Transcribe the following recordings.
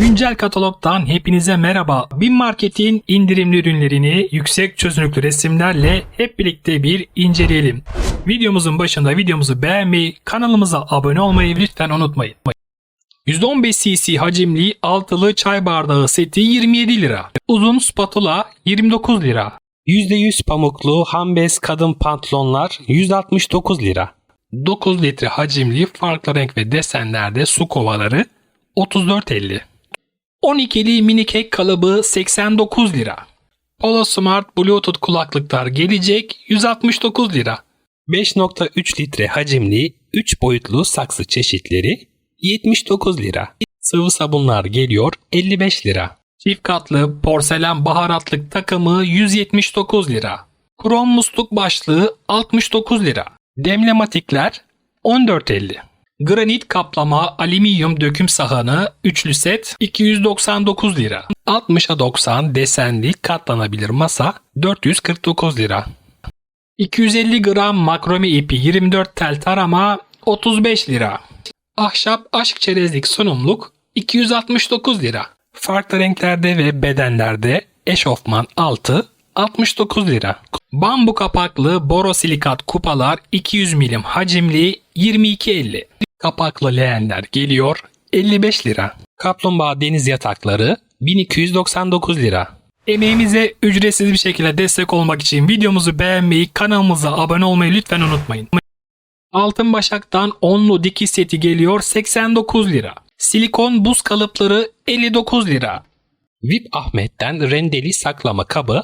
Güncel katalogdan hepinize merhaba. Bin Market'in indirimli ürünlerini yüksek çözünürlüklü resimlerle hep birlikte bir inceleyelim. Videomuzun başında videomuzu beğenmeyi, kanalımıza abone olmayı lütfen unutmayın. 115 cc hacimli altılı çay bardağı seti 27 lira. Uzun spatula 29 lira. %100 pamuklu hambez kadın pantolonlar 169 lira. 9 litre hacimli farklı renk ve desenlerde su kovaları 34.50. 12'li mini kek kalıbı 89 lira. Polo Smart Bluetooth kulaklıklar gelecek 169 lira. 5.3 litre hacimli 3 boyutlu saksı çeşitleri 79 lira. Sıvı sabunlar geliyor 55 lira. Çift katlı porselen baharatlık takımı 179 lira. Krom musluk başlığı 69 lira. Demlematikler 14.50. Granit kaplama alüminyum döküm sahanı üçlü set 299 lira. 60'a 90 desenli katlanabilir masa 449 lira. 250 gram makrome ipi 24 tel tarama 35 lira. Ahşap aşk çerezlik sunumluk 269 lira. Farklı renklerde ve bedenlerde eşofman altı 69 lira. Bambu kapaklı borosilikat kupalar 200 milim hacimli 22.50. Kapaklı leğenler geliyor 55 lira. Kaplumbağa deniz yatakları 1299 lira. Emeğimize ücretsiz bir şekilde destek olmak için videomuzu beğenmeyi, kanalımıza abone olmayı lütfen unutmayın. Altın Başak'tan onlu dikiş seti geliyor 89 lira. Silikon buz kalıpları 59 lira. VIP Ahmet'ten rendeli saklama kabı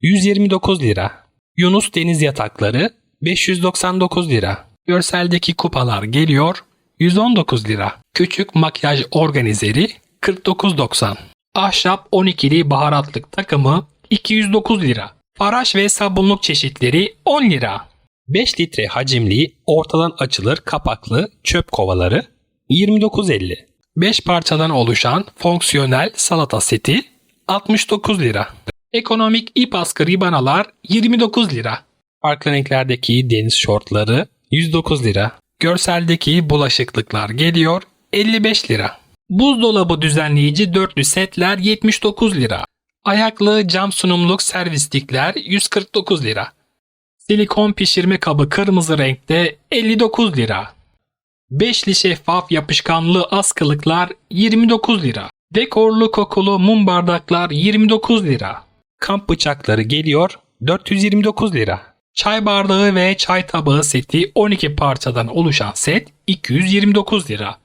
129 lira. Yunus deniz yatakları 599 lira. Görseldeki kupalar geliyor 119 lira. Küçük makyaj organizeri 49.90. Ahşap 12'li baharatlık takımı 209 lira. Faraş ve sabunluk çeşitleri 10 lira. 5 litre hacimli ortadan açılır kapaklı çöp kovaları 29.50. 5 parçadan oluşan fonksiyonel salata seti 69 lira. Ekonomik ip askı ribanalar 29 lira. Farklı renklerdeki deniz şortları 109 lira. Görseldeki bulaşıklıklar geliyor 55 lira. Buzdolabı düzenleyici dörtlü setler 79 lira. Ayaklı cam sunumluk servislikler 149 lira. Silikon pişirme kabı kırmızı renkte 59 lira. Beşli şeffaf yapışkanlı askılıklar 29 lira. Dekorlu kokulu mum bardaklar 29 lira. Kamp bıçakları geliyor 429 lira. Çay bardağı ve çay tabağı seti 12 parçadan oluşan set 229 lira.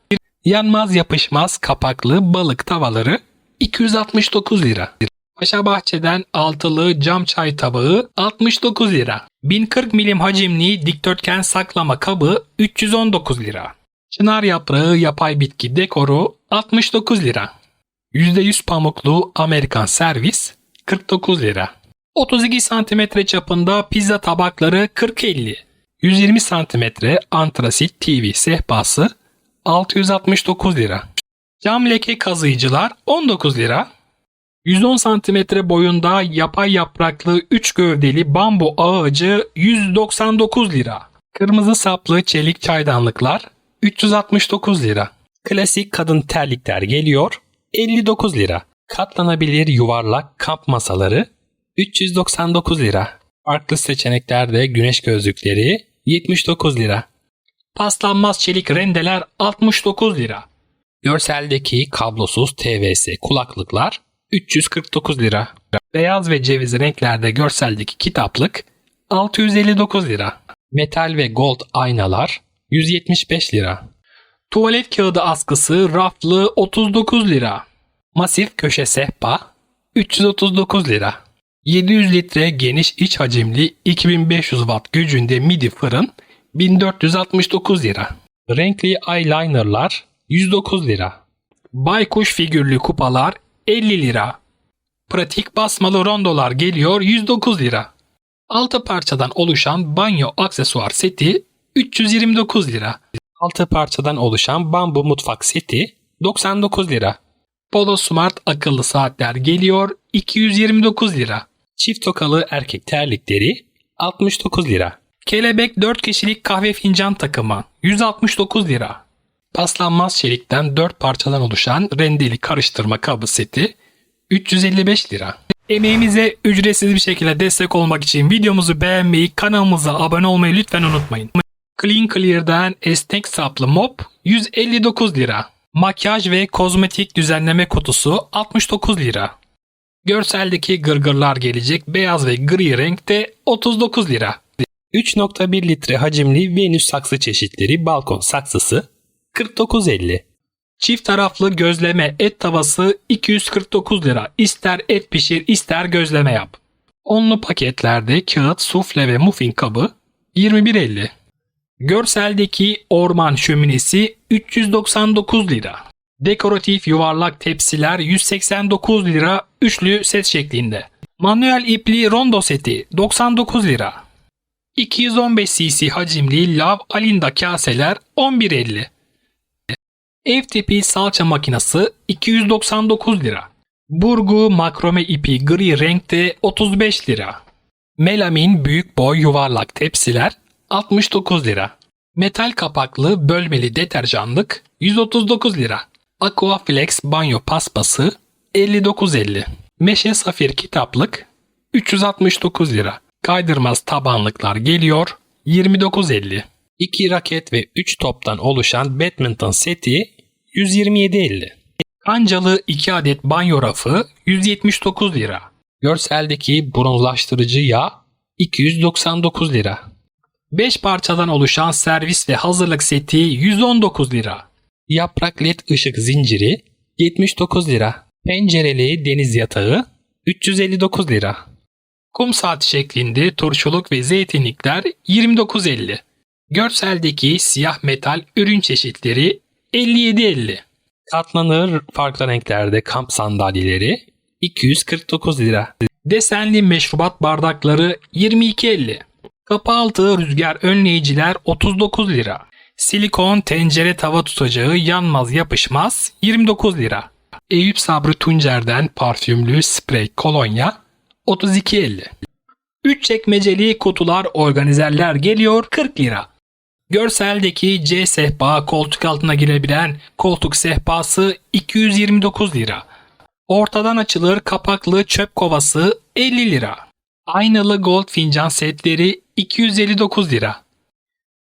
Yanmaz yapışmaz kapaklı balık tavaları 269 lira. Paşa Bahçe'den altılı cam çay tabağı 69 lira. 1040 milim hacimli dikdörtgen saklama kabı 319 lira. Çınar yaprağı yapay bitki dekoru 69 lira. %100 pamuklu Amerikan servis 49 lira. 32 cm çapında pizza tabakları 40-50. 120 cm antrasit TV sehpası 669 lira. Cam leke kazıyıcılar 19 lira. 110 cm boyunda yapay yapraklı 3 gövdeli bambu ağacı 199 lira. Kırmızı saplı çelik çaydanlıklar 369 lira. Klasik kadın terlikler geliyor 59 lira. Katlanabilir yuvarlak kamp masaları 399 lira. Farklı seçeneklerde güneş gözlükleri 79 lira. Paslanmaz çelik rendeler 69 lira. Görseldeki kablosuz TVS kulaklıklar 349 lira. Beyaz ve ceviz renklerde görseldeki kitaplık 659 lira. metal ve gold aynalar 175 lira. Tuvalet kağıdı askısı raflı 39 lira. Masif köşe sehpa 339 lira. 700 litre geniş iç hacimli 2500 watt gücünde midi fırın 1469 lira. Renkli eyelinerlar 109 lira. Baykuş figürlü kupalar 50 lira. Pratik basmalı rondolar geliyor 109 lira. 6 parçadan oluşan banyo aksesuar seti 329 lira. 6 parçadan oluşan bambu mutfak seti 99 lira. Polo Smart akıllı saatler geliyor 229 lira. Çift tokalı erkek terlikleri 69 lira. Kelebek 4 kişilik kahve fincan takımı 169 lira. Paslanmaz çelikten 4 parçadan oluşan rendeli karıştırma kabı seti 355 lira. Emeğimize ücretsiz bir şekilde destek olmak için videomuzu beğenmeyi, kanalımıza abone olmayı lütfen unutmayın. Clean Clear'dan esnek saplı mop 159 lira. Makyaj ve kozmetik düzenleme kutusu 69 lira. Görseldeki gırgırlar gelecek beyaz ve gri renkte 39 lira. 3.1 litre hacimli Venüs saksı çeşitleri balkon saksısı 49.50. Çift taraflı gözleme et tavası 249 lira. İster et pişir ister gözleme yap. Onlu paketlerde kağıt, sufle ve muffin kabı 21.50. Görseldeki orman şöminesi 399 lira. Dekoratif yuvarlak tepsiler 189 lira üçlü set şeklinde. Manuel ipli rondo seti 99 lira. 215 cc hacimli lav alinda kaseler 11.50. Ev tipi salça makinesi 299 lira. Burgu makrome ipi gri renkte 35 lira. Melamin büyük boy yuvarlak tepsiler 69 lira. Metal kapaklı bölmeli deterjanlık 139 lira. Aquaflex banyo paspası 59.50. Meşe safir kitaplık 369 lira. Kaydırmaz tabanlıklar geliyor 29.50. 2 raket ve 3 toptan oluşan badminton seti 127.50. Kancalı 2 adet banyo rafı 179 lira. Görseldeki bronzlaştırıcı yağ 299 lira. 5 parçadan oluşan servis ve hazırlık seti 119 lira. Yaprak led ışık zinciri 79 lira. Pencereli deniz yatağı 359 lira. Kum saati şeklinde turşuluk ve zeytinlikler 29.50. Görseldeki siyah metal ürün çeşitleri 57.50. Katlanır farklı renklerde kamp sandalyeleri 249 lira. Desenli meşrubat bardakları 22.50. Kapı altı rüzgar önleyiciler 39 lira. Silikon tencere tava tutacağı yanmaz yapışmaz 29 lira. Eyüp Sabri Tuncer'den parfümlü sprey kolonya 32.50. 3 çekmeceli kutular organizerler geliyor 40 lira. Görseldeki C sehpa koltuk altına girebilen koltuk sehpası 229 lira. Ortadan açılır kapaklı çöp kovası 50 lira. Aynalı gold fincan setleri 259 lira.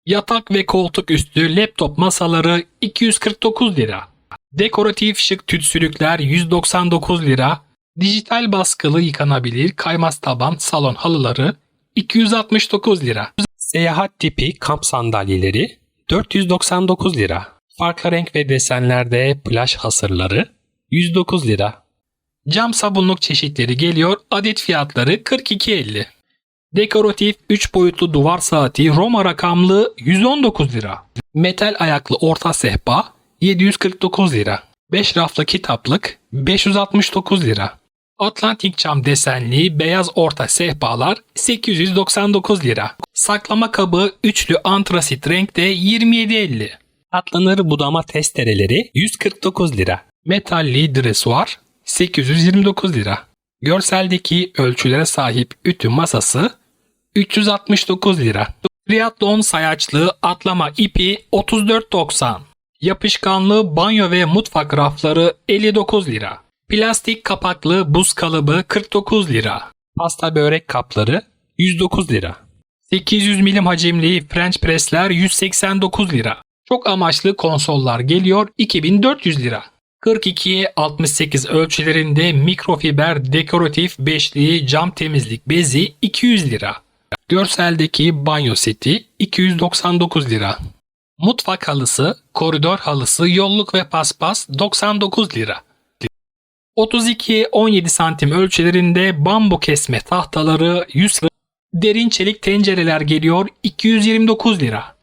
Yatak ve koltuk üstü laptop masaları 249 lira. Dekoratif şık tütsülükler 199 lira. Dijital baskılı yıkanabilir kaymaz taban salon halıları 269 lira. Seyahat tipi kamp sandalyeleri 499 lira. Farklı renk ve desenlerde plaj hasırları 109 lira. Cam sabunluk çeşitleri geliyor. Adet fiyatları 42.50. Dekoratif 3 boyutlu duvar saati Roma rakamlı 119 lira. Metal ayaklı orta sehpa 749 lira. 5 raflı kitaplık 569 lira. Atlantik cam desenli beyaz orta sehpalar 899 lira. Saklama kabı üçlü antrasit renkte 27.50. Katlanır budama testereleri 149 lira. Metalli dresuar 829 lira. Görseldeki ölçülere sahip ütü masası 369 lira. Triathlon sayaçlı atlama ipi 34.90. Yapışkanlı banyo ve mutfak rafları 59 lira. Plastik kapaklı buz kalıbı 49 lira. Pasta börek kapları 109 lira. 800 milim hacimli French pressler 189 lira. Çok amaçlı konsollar geliyor 2400 lira. 42'ye 68 ölçülerinde mikrofiber dekoratif beşli cam temizlik bezi 200 lira. Görseldeki banyo seti 299 lira. Mutfak halısı, koridor halısı, yolluk ve paspas 99 lira. 32-17 santim ölçülerinde bambu kesme tahtaları 100 lira. Derin çelik tencereler geliyor 229 lira.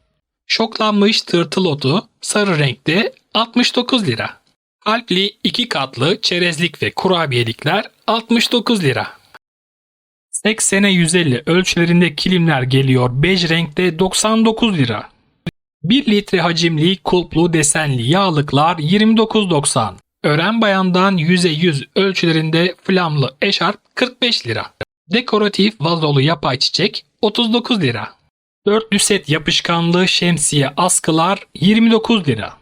Şoklanmış tırtıl otu sarı renkte 69 lira. Kalpli iki katlı çerezlik ve kurabiyelikler 69 lira. 80'e 150 ölçülerinde kilimler geliyor bej renkte 99 lira. 1 litre hacimli kulplu desenli yağlıklar 29.90. Ören bayandan 100'e 100 ölçülerinde flamlı eşarp 45 lira. Dekoratif vazolu yapay çiçek 39 lira. Dörtlü set yapışkanlı şemsiye askılar 29 lira.